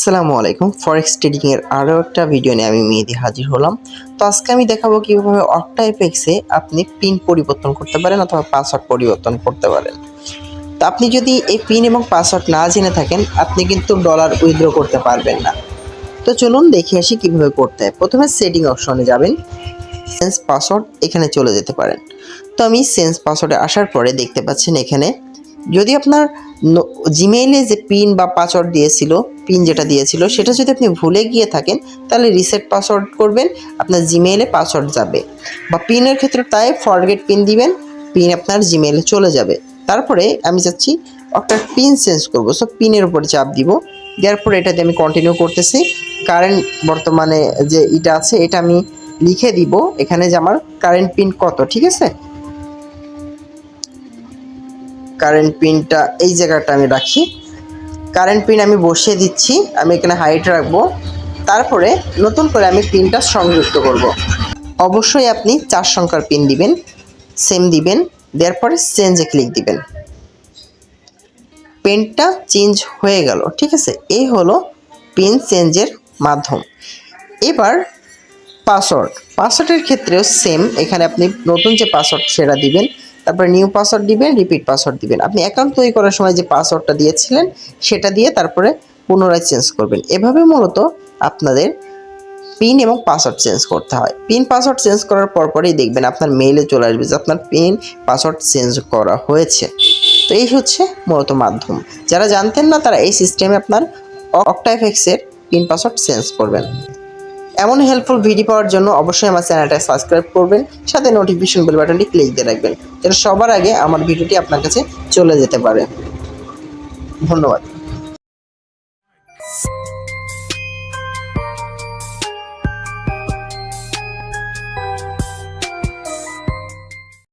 আসসালামু আলাইকুম। Forex trading এর আরও একটা ভিডিও নিয়ে আমি মেহেদি হাজির হলাম। তো আজকে আমি দেখাবো কীভাবে অক্টা এফেক্সে আপনি পিন পরিবর্তন করতে পারেন অথবা পাসওয়ার্ড পরিবর্তন করতে পারেন। তো আপনি যদি এই পিন এবং পাসওয়ার্ড না জেনে থাকেন, আপনি কিন্তু ডলার উইথড্র করতে পারবেন না। তো চলুন দেখে আসি কীভাবে করতে হয়। প্রথমে সেটিং অপশনে যাবেন। সেন্স পাসওয়ার্ড এখানে চলে যেতে পারেন। তো আমি সেন্স পাসওয়ার্ডে আসার পরে দেখতে পাচ্ছেন এখানে, যদি আপনার জিমেইলে যে পিন বা পাসওয়ার্ড দিয়েছিল পিন যেটা দিয়েছিল, সেটা যদি আপনি ভুলে গিয়ে থাকেন, তাহলে রিসেট পাসওয়ার্ড করবেন, আপনার জিমেইলে পাসওয়ার্ড যাবে। বা পিনের ক্ষেত্রে তাই ফরগেট পিন দিবেন পিন আপনার জিমেইলে চলে যাবে। তারপরে আমি যাচ্ছি, একটা পিন চেঞ্জ করব। সো পিনের উপরে চাপ দিব। দেওয়ার পরে এটাতে আমি কন্টিনিউ করতেছি। কারেন্ট বর্তমানে যে এটা আছে, এটা আমি লিখে দিব। এখানে যে আমার কারেন্ট পিন কত, ঠিক আছে? কারেন্ট পিনটা এই জায়গাটা আমি রাখি। কারেন্ট পিন আমি বসিয়ে দিচ্ছি, আমি এখানে হাইট রাখব। তারপরে নতুন করে আমি পিনটা সংযুক্ত করব। অবশ্যই আপনি চার সংখ্যার পিন দিবেন সেম দিবেন, দেওয়ার পরে চেঞ্জে ক্লিক দিবেন। পেনটা চেঞ্জ হয়ে গেল, ঠিক আছে? এই হলো পিন চেঞ্জের মাধ্যম। এবার পাসওয়ার্ড পাসওয়ার্ডের ক্ষেত্রেও সেম এখানে আপনি নতুন যে পাসওয়ার্ড সেটা দিবেন তারপরে নিউ পাসওয়ার্ড দিবেন রিপিট পাসওয়ার্ড দিবেন। আপনি অ্যাকাউন্ট তৈরি করার সময় যে পাসওয়ার্ডটা দিয়েছিলেন, সেটা দিয়ে তারপরে পুনরায় চেঞ্জ করবেন। এভাবে মূলত আপনাদের পিন এবং পাসওয়ার্ড চেঞ্জ করতে হয়। পিন পাসওয়ার্ড চেঞ্জ করার পরপরই দেখবেন আপনার মেইলে চলে আসবে যে আপনার পিন পাসওয়ার্ড চেঞ্জ করা হয়েছে। তো এই হচ্ছে মূলত মাধ্যম। যারা জানতেন না, তারা এই সিস্টেমে আপনার অক্টাইফেক্সের পিন পাসওয়ার্ড চেঞ্জ করবেন। এমন হেল্পফুল ভিডিও পাওয়ার জন্য অবশ্যই আমার চ্যানেলটা সাবস্ক্রাইব করবেন, সাথে নোটিফিকেশন বেল বাটনটি ক্লিক দিয়ে রাখবেন, যেন সবার আগে আমার ভিডিওটি আপনার কাছে চলে যেতে পারে। ধন্যবাদ।